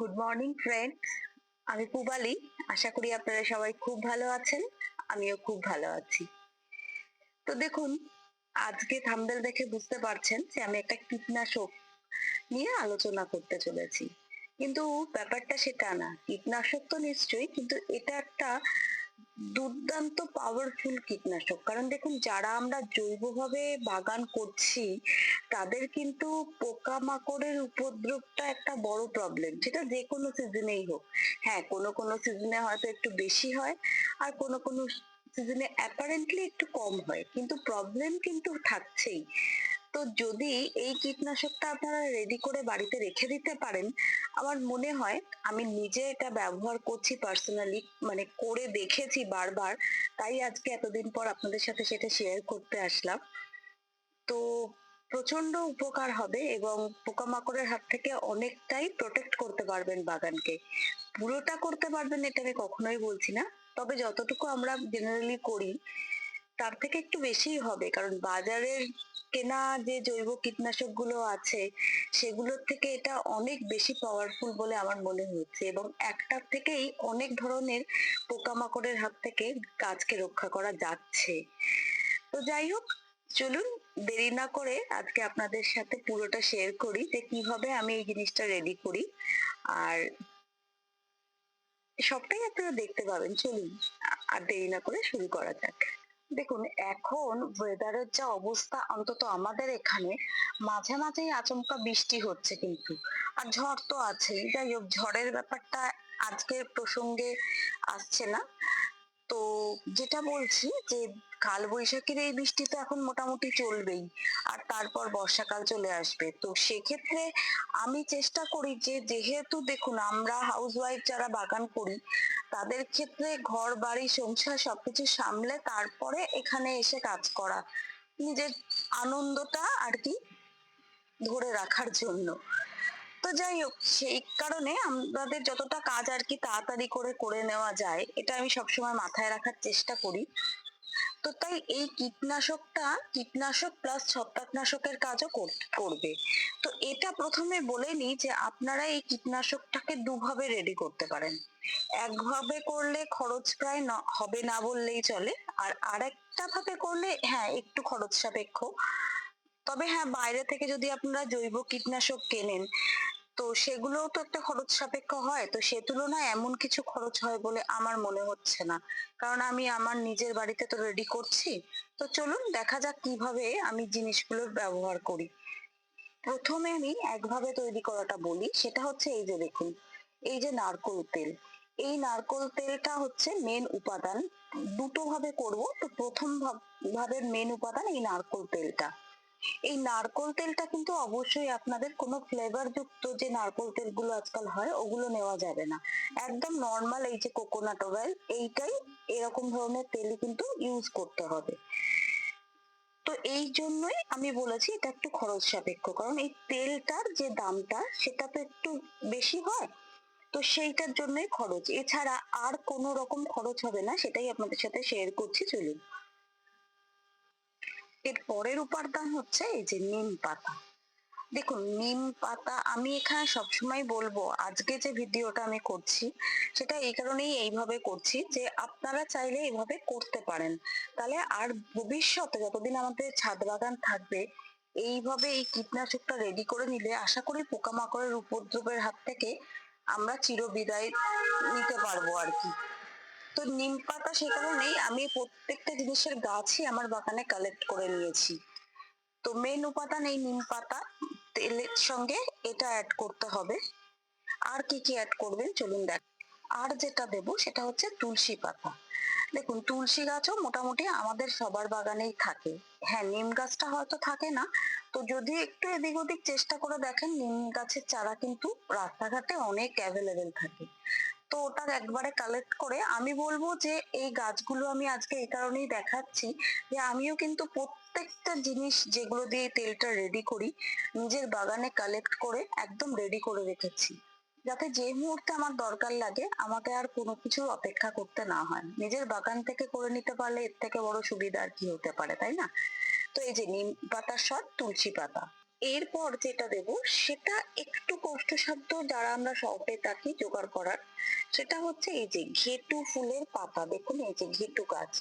Good morning friend আমি পুবালি। আশা করি আপনারা সবাই খুব ভালো আছেন। আমিও খুব ভালো আছি। তো দেখুন, আজকে থাম্বেল দেখে বুঝতে পারছেন যে আমি একটা কীটনাশক নিয়ে আলোচনা করতে চলেছি। কিন্তু ব্যাপারটা সেটা না। কীটনাশক তো নিশ্চয়ই, কিন্তু এটা একটা দুর্দান্ত পাওয়ারফুল কীটনাশক। কারণ দেখুন, যারা আমরা জৈবভাবে বাগান করছি, তাদের কিন্তু পোকামাকড়ের উপদ্রবটা একটা বড় প্রবলেম সেটা যে কোনো সিজনেই হোক। হ্যাঁ কোনো কোনো সিজনে হয়তো একটু বেশি হয়, আর কোনো কোনো সিজনে অ্যাপারেন্টলি একটু কম হয়। কিন্তু প্রবলেম কিন্তু থাকছেই। তো যদি এই কীটনাশকটা আপনারা রেডি করে বাড়িতে রেখে দিতে পারেন, আমার মনে হয় আমি নিজে এটা ব্যবহার করছি পার্সোনালি মানে করে দেখেছি বারবার, তাই আজকে এতদিন পর আপনাদের সাথে সেটা শেয়ার করতে আসলাম। তো প্রচণ্ড উপকার হবে এবং পোকামাকড়ের হাত থেকে অনেকটাই প্রোটেক্ট করতে পারবেন বাগানকে। পুরোটা করতে পারবেন এটা আমি কখনোই বলছি না, তবে যতটুকু আমরা জেনারেলি করি তার থেকে একটু বেশিই হবে। কারণ বাজারের কেনা যে জৈব কীটনাশকগুলো আছে, সেগুলোর থেকে এটা অনেক বেশি পাওয়ারফুল বলে আমার মনে হচ্ছে এবং একটার থেকেই অনেক ধরনের পোকামাকড়ের হাত থেকে গাছকে রক্ষা করা যাচ্ছে। তো যাই হোক, চলুন দেরি না করে আজকে আপনাদের সাথে পুরোটা শেয়ার করি যে কীভাবে আমি এই জিনিসটা রেডি করি। আর সবটাই আপনারা দেখতে পাবেন। চলুন, আর দেরি না করে শুরু করা যাক। দেখুন, এখন ওয়েদারের যা অবস্থা অন্তত আমাদের এখানে, মাঝে মাঝেই আচমকা বৃষ্টি হচ্ছে কিন্তু। আর ঝড় তো আছেই। যাই হোক, ঝড়ের ব্যাপারটা আজকের প্রসঙ্গে আসছে না। তো যেটা বলছি যে কাল বৈশাখীর এই বৃষ্টি তো এখন মোটামুটি চলবেই, আর তারপর বর্ষাকাল চলে আসবে। তো সেক্ষেত্রে আমি চেষ্টা করি যে, যেহেতু দেখুন, আমরা হাউস ওয়াইফ যারা বাগান করি তাদের ক্ষেত্রে ঘর, বাড়ি, সংসার সবকিছু সামলে তারপরে এখানে এসে কাজ করা। নিজের আনন্দটা আর কি ধরে রাখার জন্য। তো যাই হোক, সেই কারণে আমাদের যতটা কাজ আর কি তাড়াতাড়ি করে করে নেওয়া যায়, এটা আমি সবসময় মাথায় রাখার চেষ্টা করি। তো তাই এই কীটনাশকটা, কীটনাশক প্লাস ছত্রাকনাশকের কাজও কর- করবে। তো এটা প্রথমে বলে নিই যে আপনারা এই কীটনাশকটাকে দুভাবে রেডি করতে পারেন। একভাবে করলে খরচ প্রায় হবে না বললেই চলে, আর আরেকটা ভাবে করলে হ্যাঁ একটু খরচ সাপেক্ষ। তবে হ্যাঁ বাইরে থেকে যদি আপনারা জৈব কীটনাশক কেনেন তো সেগুলোও তো একটা খরচ সাপেক্ষ হয়। তো সে তুলনায় এমন কিছু খরচ হয় বলে আমার মনে হচ্ছে না। কারণ আমি আমার নিজের বাড়িতে তো রেডি করছি। তো চলুন দেখা যাক কীভাবে আমি জিনিসগুলোর ব্যবহার করি। প্রথমে আমি একভাবে তৈরি করাটা বলি। সেটা হচ্ছে এই যে দেখুন, এই যে নারকোল তেল। এই নারকোল তেলটা হচ্ছে মেন উপাদান। দুটো ভাবে করব। তো প্রথম ভাব- ভাবের মেন উপাদান এই নারকোল তেলটা। এই নারকোল তেলটা কিন্তু অবশ্যই আপনাদের কোনো ফ্লেভার যুক্ত যে নারকোল তেলগুলো আজকাল হয়, ওগুলো নেওয়া যাবে না। একদম নর্মাল এই যে কোকোনাট অয়েল এইটাই এরকম ধরনের তেলই কিন্তু ইউজ করতে হবে। তো এই জন্যই আমি বলেছি এটা একটু খরচ সাপেক্ষ, কারণ এই তেলটার যে দামটা, সেটা তো একটু বেশি হয়। তো সেইটার জন্যই খরচ। এছাড়া আর কোনো রকম খরচ হবে না, সেটাই আপনাদের সাথে শেয়ার করছি, চলুন। এর পরের উপাদান হচ্ছে এই যে নিম পাতা। দেখুন, নিম পাতা আমি এখানে সবসময় বলব, আজকে যে ভিডিওটা আমি করছি, সেটা এই কারণেই এইভাবে করছি যে আপনারা চাইলে এইভাবে করতে পারেন। তাহলে আর ভবিষ্যতে যতদিন আমাদের ছাদ বাগান থাকবে, এইভাবে এই কীটনাশকটা রেডি করে নিলে আশা করি পোকামাকড়ের উপদ্রবের হাত থেকে আমরা চিরবিদায় নিতে পারব আর কি। তো নিম পাতা সে কারণেই আমি প্রত্যেকটা জিনিসের গাছই আমার বাগানে কালেক্ট করে নিয়েছি। তো মেন উপাদান এই নিম পাতা, তেলের সঙ্গে এটা অ্যাড করতে হবে। আর কি কি অ্যাড করবেন চলুন দেখ। আর যেটা দেব সেটা হচ্ছে তুলসী পাতা। দেখুন, তুলসী গাছও মোটামুটি আমাদের সবার বাগানেই থাকে। হ্যাঁ নিম গাছটা হয়তো থাকে না। তো যদি একটু এদিক ওদিক চেষ্টা করে দেখেন, নিম গাছের চারা কিন্তু রাস্তাঘাটে অনেক অ্যাভেলেবেল থাকে। তো ওটা একবারে কালেক্ট করে আমি বলব যে এই গাছগুলো আমি আজকে এই কারণেই দেখাচ্ছি যে আমিও কিন্তু প্রত্যেকটা জিনিস যেগুলো দিয়ে তেলটা রেডি করি, নিজের বাগানে কালেক্ট করে একদম রেডি করে রেখেছি। যাতে যে মুহূর্তে আমার দরকার লাগে, আমাকে আর কোনো কিছু অপেক্ষা করতে না হয়। নিজের বাগান থেকে করে নিতে পারলে এর থেকে বড় সুবিধা আর কি হতে পারে, তাই না? তো এই যে নিম পাতার সর তুলসী পাতা। এরপর যেটা দেব, সেটা একটু কষ্টসাধ্য যারা আমরা শখে থাকি জোগাড় করার, সেটা হচ্ছে এই যে ঘেটু ফুলের পাতা। দেখুন এই যে ঘেটু গাছ।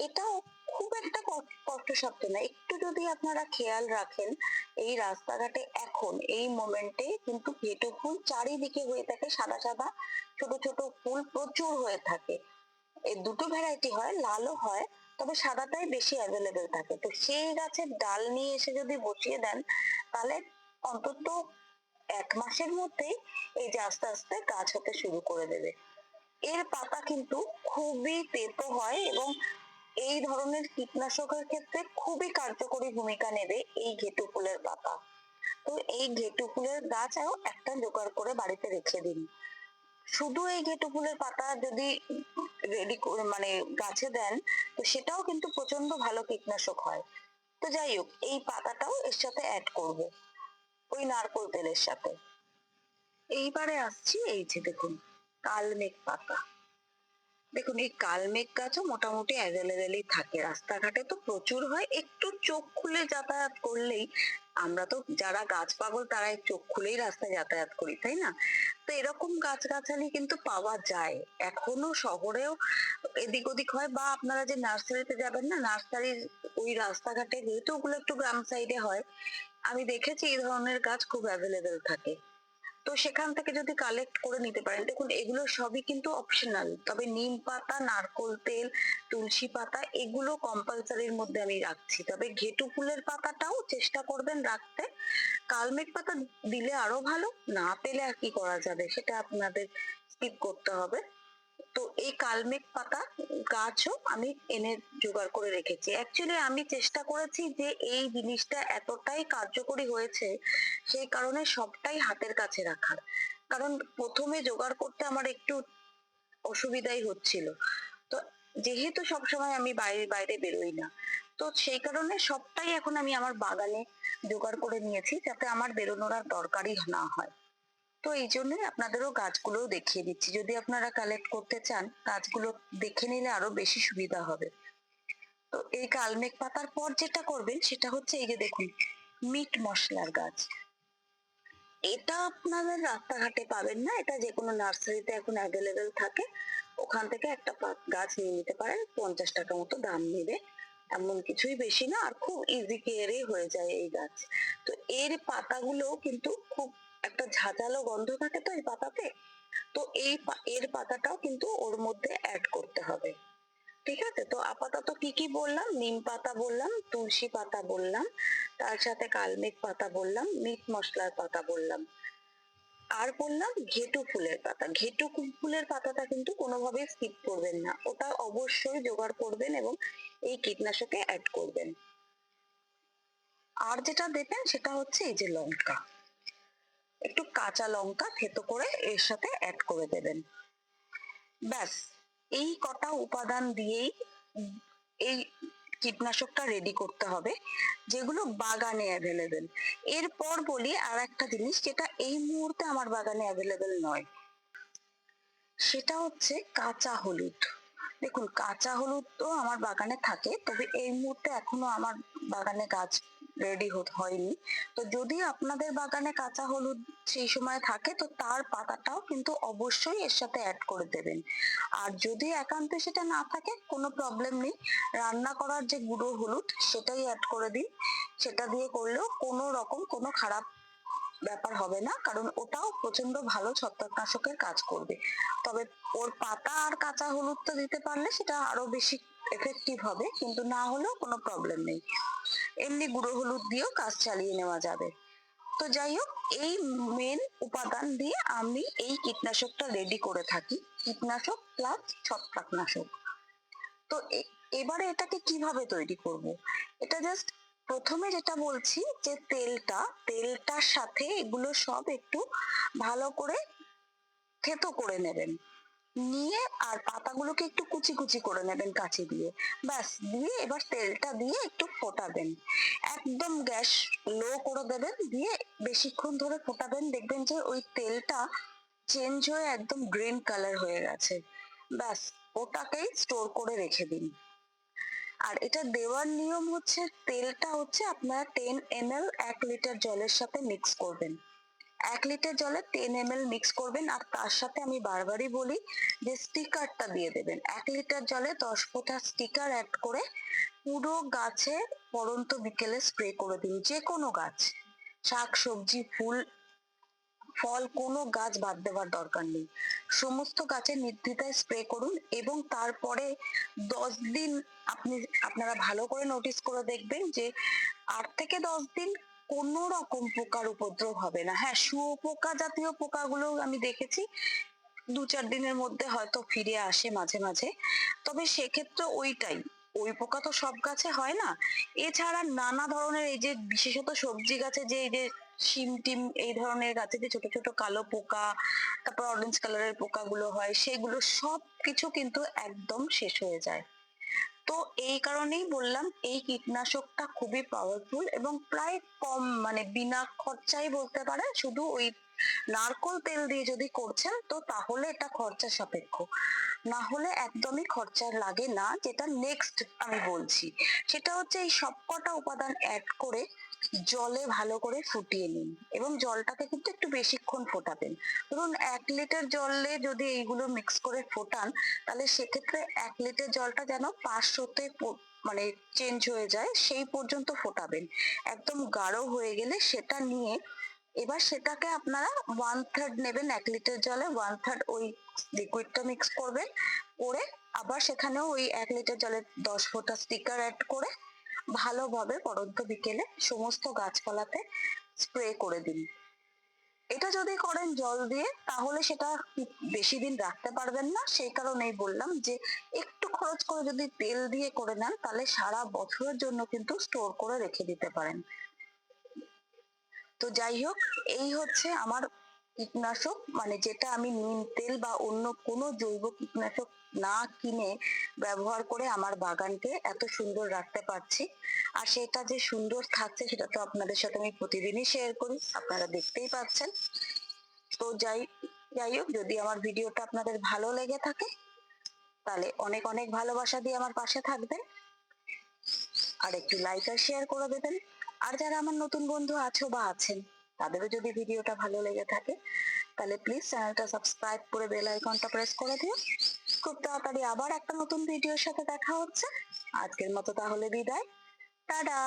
এটাও খুব একটা কষ্টসাধ্য না। একটু যদি আপনারা খেয়াল রাখেন, এই রাস্তাঘাটে এখন এই মোমেন্টে কিন্তু ঘেটু ফুল চারিদিকে হয়ে থাকে সাদা সাদা। ছোট ছোট ফুল প্রচুর হয়ে থাকে। এই দুটো ভ্যারাইটি হয়, লালও হয় তবে সাদাটাই বেশি অ্যাভেলেবেল থাকে। তো সেই গাছের ডাল নিয়ে এসে যদি বসিয়ে দেন, তাহলে অন্তত এক মাসের মধ্যেই এই যে আস্তে আস্তে গাছ হতে শুরু করে দেবে। এর পাতা কিন্তু খুবই তেতো হয় এবং এই ধরনের কীটনাশকের ক্ষেত্রে খুবই কার্যকরী ভূমিকা নেবে এই ঘেটু ফুলের পাতা। তো এই ঘেটু ফুলের গাছও একটা জোগাড় করে বাড়িতে রেখে দিন। শুধু এই ঘেটু ফুলের পাতা যদি রেডি মানে গাছে দেন, তো সেটাও কিন্তু প্রচণ্ড ভালো কীটনাশক হয়। তো যাই হোক, এই পাতাটাও এর সাথে অ্যাড করব, ওই নারকোল তেলের সাথে। এইবারে আসছি, এই যে দেখুন, কালমেঘ পাতা। দেখুন, এই কালমেঘ গাছও মোটামুটি অ্যাভেলেবেলই থাকে। রাস্তাঘাটে তো প্রচুর হয়, একটু চোখ খুলে যাতায়াত করলেই আমরা তো যারা গাছ পাগল তারা চোখ খুলেই রাস্তায় যাতায়াত করি, তাই না? তো এরকম গাছগাছালি কিন্তু পাওয়া যায়। এখনও শহরেও এদিক ওদিক হয় বা আপনারা যে নার্সারিতে যাবেন না, নার্সারির ওই রাস্তাঘাটে যেহেতু ওগুলো একটু গ্রাম সাইডে হয়, আমি দেখেছি এই ধরনের গাছ খুব অ্যাভেলেবেল থাকে। তো সেখান থেকে যদি কালেক্ট করে নিতে পারেন, দেখুন এগুলো সবই কিন্তু অপশনাল তবে নিম পাতা, নারকোল তেল, তুলসী পাতা, এগুলো কম্পালসারির মধ্যে আমি রাখছি। তবে ঘেটু ফুলের পাতাটাও চেষ্টা করবেন রাখতে। কালমেঘ পাতা দিলে আরও ভালো, না পেলে আর কি করা যাবে? সেটা আপনাদের স্কিপ করতে হবে। তো এই কালমেঘ পাতা গাছও আমি এনে জোগাড় করে রেখেছি। অ্যাকচুয়ালি আমি চেষ্টা করেছি যে এই জিনিসটা এতটাই কার্যকরী হয়েছে, সেই কারণে সবটাই হাতের কাছে রাখার। কারণ প্রথমে জোগাড় করতে আমার একটু অসুবিধাই হচ্ছিল। তো যেহেতু সবসময় আমি বাইরে বাইরে বেরোই না, তো সেই কারণে সবটাই এখন আমি আমার বাগানে জোগাড় করে নিয়েছি যাতে আমার বেরোনোর আর দরকারই না হয়। তো এই জন্যই আপনাদেরও গাছগুলোও দেখিয়ে দিচ্ছি। যদি আপনারা কালেক্ট করতে চান, গাছগুলো দেখে নিলে আরও বেশি সুবিধা হবে। তো এই কালমেঘ পাতার পর যেটা করবেন, সেটা হচ্ছে এই যে দেখুন, মিট মশলার গাছ। এটা আপনাদের রাস্তাঘাটে পাবেন না, এটা যে কোনো নার্সারিতে এখন অ্যাভেলেবেল থাকে। ওখান থেকে একটা গাছ নিয়ে নিতে পারেন, পঞ্চাশ টাকা মতো দাম নেবে। এমন কিছুই বেশি না, আর খুব ইজি কেয়ারে হয়ে যায় এই গাছ। তো এর পাতাগুলো কিন্তু খুব একটা ঝাঁঝালো গন্ধ থাকে তো এই পাতাতে? তো এই এর পাতাটাও কিন্তু ওর মধ্যে অ্যাড করতে হবে। ঠিক আছে? তো আপাতত কি কি বললাম? নিম পাতা বললাম, তুলসী পাতা বললাম, তার সাথে কালমেঘ পাতা বললাম, মিট মশলার পাতা বললাম। আর বললাম ঘেটু ফুলের পাতা। ঘেটু ফুলের পাতাটা কিন্তু কোনোভাবেই স্কিপ করবেন না। ওটা অবশ্যই জোগাড় করবেন এবং এই কীটনাশকে অ্যাড করবেন। আর যেটা দেবেন সেটা হচ্ছে এই যে লঙ্কা। একটু কাঁচা লঙ্কা থেতো করে এর সাথে অ্যাড করে দেবেন। ব্যাস, এই কটা উপাদান দিয়েই এই কীটনাশকটা রেডি করতে হবে, যেগুলো বাগানে অ্যাভেলেবেল এরপর বলি আর একটা জিনিস, যেটা এই মুহূর্তে আমার বাগানে অ্যাভেলেবেল নয়। সেটা হচ্ছে কাঁচা হলুদ। দেখুন, কাঁচা হলুদ তো আমার বাগানে থাকে, তবে এই মুহূর্তে এখনও আমার বাগানে গাছ রেডি হয়নি। তো যদি আপনাদের বাগানে কাঁচা হলুদ সেই সময় থাকে, তো তার পাতাটাও কিন্তু অবশ্যই এর সাথে অ্যাড করে দেবেন। আর যদি একান্তে সেটা না থাকে, কোনো প্রবলেম নেই। রান্না করার যে গুঁড়ো হলুদ, সেটাই অ্যাড করে দিন। সেটা দিয়ে করলেও কোনো রকম কোনো খারাপ ব্যাপার হবে না, কারণ ওটাও প্রচণ্ড ভালো ছত্রাকনাশকের কাজ করবে। তবে ওর পাতা আর কাঁচা হলুদটা দিতে পারলে সেটা আরও বেশি এফেক্টিভ হবে, কিন্তু না হলেও কোনো প্রবলেম নেই। এমনি গুঁড়ো হলুদ দিয়েও কাজ চালিয়ে নেওয়া যাবে। তো যাই হোক, এই মেন উপাদান দিয়ে আমি এই কীটনাশকটা রেডি করে থাকি। কীটনাশক প্লাস ছত্রাকনাশক। তো এবারে এটাকে কীভাবে তৈরি করব? এটা জাস্ট প্রথমে যেটা বলছি যে তেলটা, তেলটার সাথে এগুলো সব একটু ভালো করে থেতো করে নেবেন। নিয়ে আর পাতাগুলোকে একটু কুচি কুচি করে নেবেন কাঁচি দিয়ে। ব্যাস, দিয়ে এবার তেলটা দিয়ে একটু ফোটাবেন। একদম গ্যাস লো করে দেবেন, দিয়ে বেশিক্ষণ ধরে ফোটাবেন, দেখবেন যে ওই তেলটা চেঞ্জ হয়ে একদম গ্রিন কালার হয়ে গেছে। ব্যাস, ওটাকেই স্টোর করে রেখে দিন। আর এটা দেওয়ার নিয়ম হচ্ছে, তেলটা হচ্ছে আপনারা টেন এম এক লিটার জলের সাথে মিক্স করবেন। এক লিটার জলে টেন এম এল মিক্স করবেন আর তার সাথে আমি বারবারই বলি যে স্টিকারটা দিয়ে দেবেন। এক লিটার জলে দশ ফোঁটা স্টিকার অ্যাড করে পুরো গাছে পরন্ত বিকেলে স্প্রে করে দিন, যে কোনো গাছ। শাক, সবজি, ফুল, ফল, কোনো গাছ বাদ দেওয়ার দরকার নেই। সমস্ত গাছে নির্দ্বিধায় স্প্রে করুন এবং তারপরে দশ দিন আপনি, আপনারা ভালো করে নোটিস করে দেখবেন যে আট থেকে দশ দিন কোনো রকম পোকার উপদ্রব হবে না। হ্যাঁ শুয়োপোকা জাতীয় পোকাগুলো আমি দেখেছি। দু চার দিনের মধ্যে হয়তো ফিরে আসে মাঝে মাঝে। তবে সেক্ষেত্রে ওইটাই। ওই পোকা তো সব গাছে হয় না। এছাড়া নানা ধরনের এই যে বিশেষত সবজি গাছে যে এই যে শিম টিম এই ধরনের গাছে যে ছোট ছোট কালো পোকা, তারপর অরেঞ্জ কালারের পোকাগুলো হয়, সেগুলো সব কিছু কিন্তু একদম শেষ হয়ে যায়। তো এই কারণেই বললাম, এই কীটনাশকটা খুবই পাওয়ারফুল এবং প্রায় কম মানে বিনা খরচাই বলতে পারে শুধু ওই নারকোল তেল দিয়ে যদি করছেন, তো তাহলে এটা খরচা সাপেক্ষ। না হলে একদমই খরচা লাগে না, যেটা নেক্সট আমি বলছি। সেটা হচ্ছে এই সবকটা উপাদান অ্যাড করে জলে ভালো করে ফুটিয়ে নিন এবং জলটাকে কিন্তু একটু বেশিক্ষণ ফোটাবেন। ধরুন এক লিটার জলে যদি এইগুলো মিক্স করে ফোটান, তাহলে সেক্ষেত্রে এক লিটার জলটা যেন পাঁচশোতে মানে চেঞ্জ হয়ে যায়, সেই পর্যন্ত ফোটাবেন। একদম গাঢ় হয়ে গেলে সেটা নিয়ে এবার সেটাকে আপনারা ওয়ান থার্ড নেবেন, এক লিটার জলে ওয়ান থার্ড ওই লিকুইডটা মিক্স করবেন, করে আবার সেখানেও ওই এক লিটার জলে দশ ফোঁটা স্টিকার অ্যাড করে ভালোভাবে পরন্ত বিকেলে সমস্ত গাছপালাতে স্প্রে করে দিন। এটা যদি করেন জল দিয়ে, তাহলে সেটা বেশি দিন রাখতে পারবেন না। সেই কারণেই বললাম যে একটু খরচ করে যদি তেল দিয়ে করে নেন, তাহলে সারা বছরের জন্য কিন্তু স্টোর করে রেখে দিতে পারেন। তো যাই হোক, এই হচ্ছে আমার কীটনাশক। মানে যেটা আমি নিম তেল বা অন্য কোনো জৈব কীটনাশক না কিনে ব্যবহার করে আমার বাগানকে এত সুন্দর রাখতে পারছি। আর সেটা যে সুন্দর থাকছে, সেটা তো আপনাদের সাথে আমি প্রতিদিনই শেয়ার করি, আপনারা দেখতেই পাচ্ছেন। তো যাই যাই হোক, যদি আমার ভিডিওটা আপনাদের ভালো লেগে থাকে, তাহলে অনেক অনেক ভালোবাসা দিয়ে আমার পাশে থাকবেন। আর একটু লাইক আর শেয়ার করে দেবেন। আর যারা আমার নতুন বন্ধু আছো বা আছেন, তাদেরও যদি ভিডিওটা ভালো লেগে থাকে, তাহলে প্লিজ চ্যানেলটা সাবস্ক্রাইব করে বেল আইকনটা প্রেস করে দিও। খুব তাড়াতাড়ি আবার একটা নতুন ভিডিওর সাথে দেখা হচ্ছে। আজকের মতো তাহলে বিদায়। টাটা!